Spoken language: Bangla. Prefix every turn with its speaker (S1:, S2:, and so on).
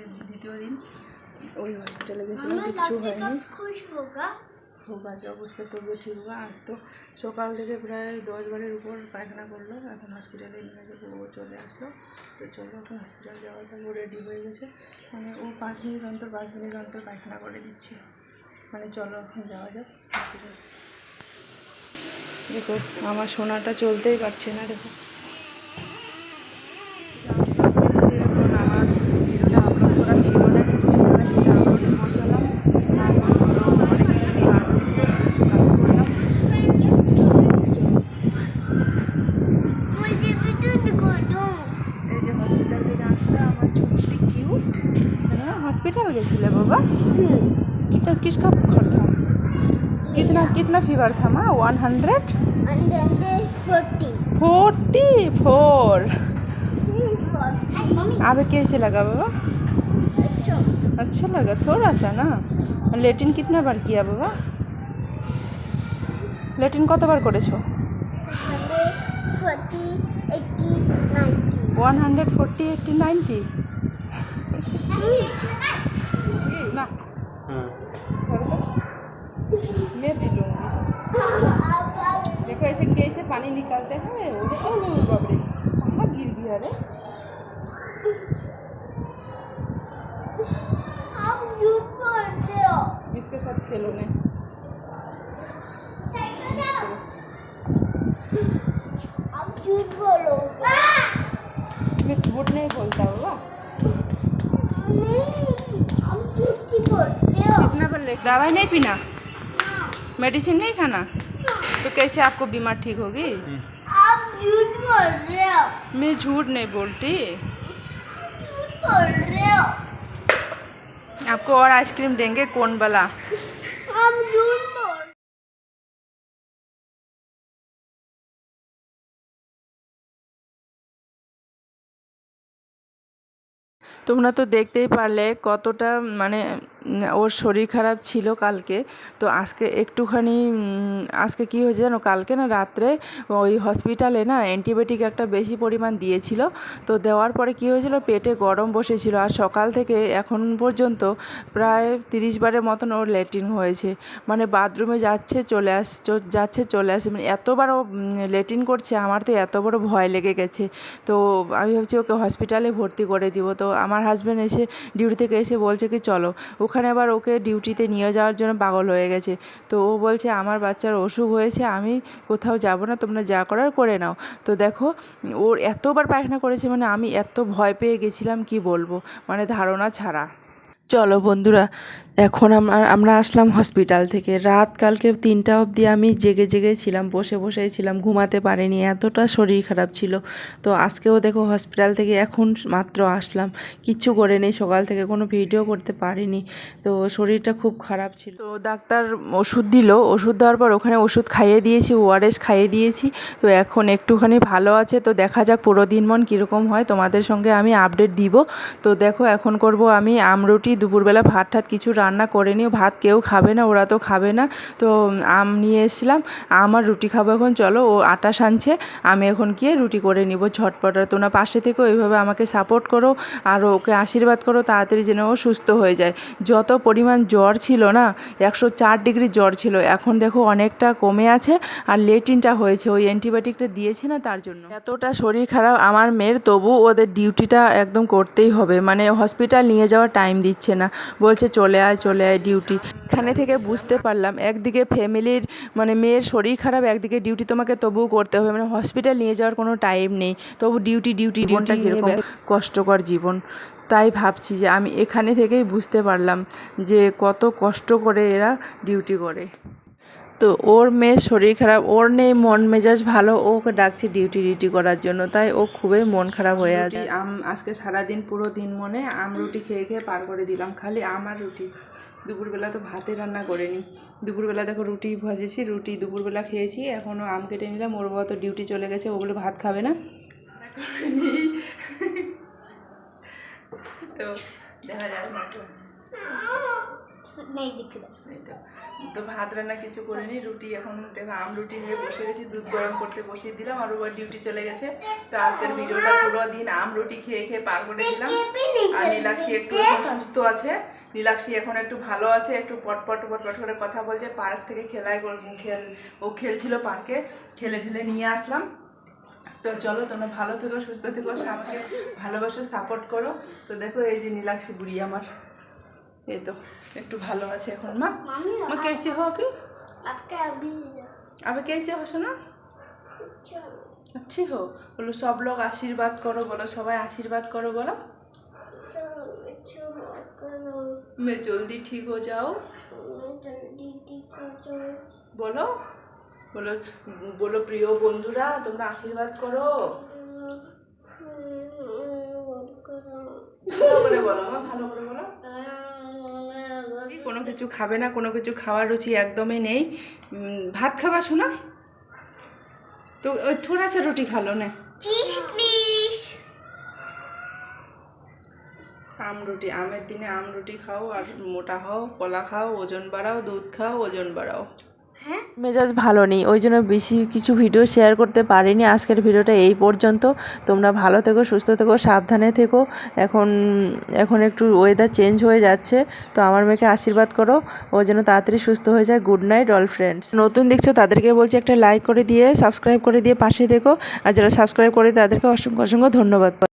S1: আজকে দ্বিতীয় দিন। ওই হসপিটালে গেছিলাম কিচ্ছু হয়নি। খুব বাজে অবস্থা তবুও ঠিক বা আজ তো সকাল থেকে প্রায় দশ বারের উপর পায়খানা করল এখন হসপিটালে নিয়ে যাব ও চলে আসলো। তো চলো এখন হসপিটাল যাওয়া যাব রেডি হয়ে গেছে। মানে ও পাঁচ মিনিট অন্তর পাঁচ মিনিট অন্তর পায়খানা করে দিচ্ছে। মানে চলো এখন যাওয়া যাক হসপিটাল দেখো আমার সোনাটা চলতেই পারছে না দেখো। हॉस्पिटल গেছিলে বাবা कितना किसका बुखार था कितना कितना फीवर था माँ one hundred
S2: under forty
S1: forty four
S2: mummy
S1: अब कैसे लगा बाबा
S2: अच्छा
S1: अच्छा लगा थोड़ा सा ना লেটিন কিতনা বার কিয়া বাবা লেটিন কতবার করেছো
S2: hundred
S1: forty eighty ninety one hundred forty eighty ninety मैं पी लूँगी। देखो ऐसे कैसे पानी निकालते हैं वो देखो ओ बाप कहाँ गिर गया रे।
S2: आप झूठ बोलते हो
S1: इसके साथ खेलो ने।
S2: आप झूठ बोलो
S1: मैं झूठ नहीं बोलता बाबा।
S2: नहीं आप झूठ ही बोलते हो।
S1: लेट दवाई नहीं पीना? मेडिसिन नहीं खाना तो कैसे आपको बीमार ठीक होगी
S2: आप झूठ बोल रहे हो
S1: मैं झूठ नहीं बोलती
S2: झूठ बोल रहे हो
S1: आपको और आइसक्रीम देंगे कौन वाला
S2: आप झूठ बोल
S1: তোমরা তো দেখতেই পারলে কতটা মানে উম, ওর শরীর খারাপ ছিল কালকে, তো আজকে একটুখানি আজকে কি হয়েছে জানো? কালকে না রাত্রে ওই হসপিটালে না অ্যান্টিবায়োটিক একটা বেশি পরিমাণ দিয়েছিল, তো দেওয়ার পরে কি হয়েছিল? পেটে গরম বসেছিল আর সকাল থেকে এখন পর্যন্ত প্রায় তিরিশ বারের মতন ওর ল্যাট্রিন হয়েছে। মানে বাথরুমে যাচ্ছে, চলে আস যাচ্ছে, চলে আসে। মানে এতবার ও ল্যাট্রিন করছে, আমার তো এত বড় ভয় লেগে গেছে। তো আমি ভাবছি ওকে হসপিটালে ভর্তি করে দিব। তো আমার হাজব্যান্ড এসে ডিউটি থেকে এসে বলছে কি, চলো। ওখানে আবার ওকে ডিউটিতে নিয়ে যাওয়ার জন্য পাগল হয়ে গেছে। তো ও বলছে, আমার বাচ্চার অসুখ হয়েছে, আমি কোথাও যাব না, তোমরা যা করার করে নাও। তো দেখো, ওর এতবার পায়খানা করেছে মানে আমি এত ভয় পেয়ে গেছিলাম, কি বলব? মানে ধারণা ছাড়া। চলো বন্ধুরা এখন আমরা আমরা আসলাম হসপিটাল থেকে। রাত কালকে তিনটা অবধি আমি জেগে জেগে ছিলাম, বসে বসে ছিলাম, ঘুমাতে পারিনি, এতটা শরীর খারাপ ছিল। তো আজকেও দেখো হসপিটাল থেকে এখন মাত্র আসলাম। কিচ্ছু করে নেই, সকাল থেকে কোনো ভিডিও করতে পারিনি। তো শরীরটা খুব খারাপ ছিল। তো ডাক্তার ওষুধ দিল, ওষুধ দেওয়ার পর ওখানে ওষুধ খাইয়ে দিয়েছি ওআরএস খাইয়ে দিয়েছি। তো এখন একটুখানি ভালো আছে, তো দেখা যাক পুরো দিন মন কীরকম হয়। তোমাদের সঙ্গে আমি আপডেট দিব। তো দেখো এখন করব আমি আমরুটি দুপুরবেলা ভাত ঠাত কিছু রান্না করে নিও, ভাত কেউ খাবে না, ওরা তো খাবে না। তো আম নিয়ে এসেছিলাম, আমার রুটি খাব এখন, চলো, ও আটা সানছে আমি এখন গিয়ে রুটি করে নিব ঝটপট। আর তোমরা পাশে থেকে ওইভাবে আমাকে সাপোর্ট করো, আর ওকে আশীর্বাদ করো, তাড়াতাড়ি যেন ও সুস্থ হয়ে যায়। যত পরিমাণ জ্বর ছিল না, একশো চার ডিগ্রি জ্বর ছিল, এখন দেখো অনেকটা কমে আছে, আর লেটিনটা হয়েছে, ওই অ্যান্টিবায়োটিকটা দিয়েছে না তার জন্য। এতটা শরীর খারাপ আমার মেয়ের তবু ওদের ডিউটিটা একদম করতেই হবে মানে হসপিটাল নিয়ে যাওয়ার টাইম দিচ্ছে না, বলছে চলে আয় চলে আয় ডিউটি এখানে থেকে বুঝতে পারলাম একদিকে ফ্যামিলির মানে মেয়ের শরীর খারাপ একদিকে ডিউটি তোমাকে তবুও করতে হবে। মানে হসপিটাল নিয়ে যাওয়ার কোনো টাইম নেই। তবু ডিউটি ডিউটি জীবনটা কীরকম? কষ্টকর জীবন। তাই ভাবছি যে আমি এখানে থেকেই বুঝতে পারলাম যে কত কষ্ট করে এরা ডিউটি করে। তো ওর মেয়ের শরীর খারাপ ওর নেই মন মেজাজ ভালো ওকে ডাকছে ডিউটি ডিউটি করার জন্য। তাই ও খুবই মন খারাপ হয়ে আছে। আম আজকে সারাদিন পুরো দিন মনে আম রুটি খেয়ে খেয়ে পার করে দিলাম। খালি আমার রুটি। দুপুরবেলা তো ভাতে রান্না করে নিই দুপুরবেলা দেখো রুটি ভাজেছি রুটি দুপুরবেলা খেয়েছি এখনও আম কেটে নিলাম ওর বাবা তো ডিউটি চলে গেছে ও বলে ভাত খাবে না। তো দেখা না তো। ভাত রান্না কিছু করিনি রুটি এখন দেখো আম রুটি নিয়ে বসে গেছি দুধ গরম করতে বসিয়ে দিলাম আর ওবার ডিউটি চলে গেছে। তো আজকের ভিডিওটা পুরো দিন আম রুটি খেয়ে খেয়ে পার করে দিলাম। আর নীলাক্ষী একটু সুস্থ আছে। নীলাক্ষী এখন একটু ভালো আছে একটু পটপট পটপট করে কথা বলছে। পার্ক থেকে খেলায় খেল ও খেলছিল পার্কে খেলে ঠেলে নিয়ে আসলাম। তো চলো তোমরা ভালো থেকো সুস্থ থেকো সামনে ভালোবাসো সাপোর্ট করো। তো দেখো এই যে নীলাক্ষী বুড়ি আমার। এই তো একটু ভালো আছে এখন মা। মা কেসে হো কি? আবার কেসে হো শোনা? আচ্ছা হো বলো সব লোক আশীর্বাদ করো বলো সবাই আশীর্বাদ করো বলো। मैं जल्दी ठीक हो जाओ
S2: जल्दी ठीक हो जाओ
S1: বলো বলো বলো প্রিয় বন্ধুরা তোমরা আশীর্বাদ করো ভালো করে বলো মা ভালো করে বলো কোনো কিছু খাবে না কোনো কিছু খাওয়ার রুচি একদমই নেই উম, ভাত খাবা শোনা তো ওই থোড়া সা রুটি খালো না আমরুটি আমের দিনে আমরুটি খাও আর মোটা হও কলা খাও ওজন বাড়াও দুধ খাও ওজন বাড়াও।
S2: হ্যাঁ?
S3: মেজাজ ভালো নেই ওই জন্য বেশি কিছু ভিডিও শেয়ার করতে পারিনি। আজকের ভিডিওটা এই পর্যন্ত। তোমরা ভালো থেকো সুস্থ থেকো সাবধানে থেকো। এখন এখন একটু ওয়েদার চেঞ্জ হয়ে যাচ্ছে তো আমার মেয়েকে আশীর্বাদ করো। ও যেন তাড়াতাড়ি সুস্থ হয়ে যায়। গুড নাইট অল ফ্রেন্ডস নতুন দেখছ তাদেরকে বলছি একটা লাইক করে দিয়ে সাবস্ক্রাইব করে দিয়ে পাশে দেখো আর যারা সাবস্ক্রাইব করে তাদেরকে অসংখ্য অসংখ্য ধন্যবাদ।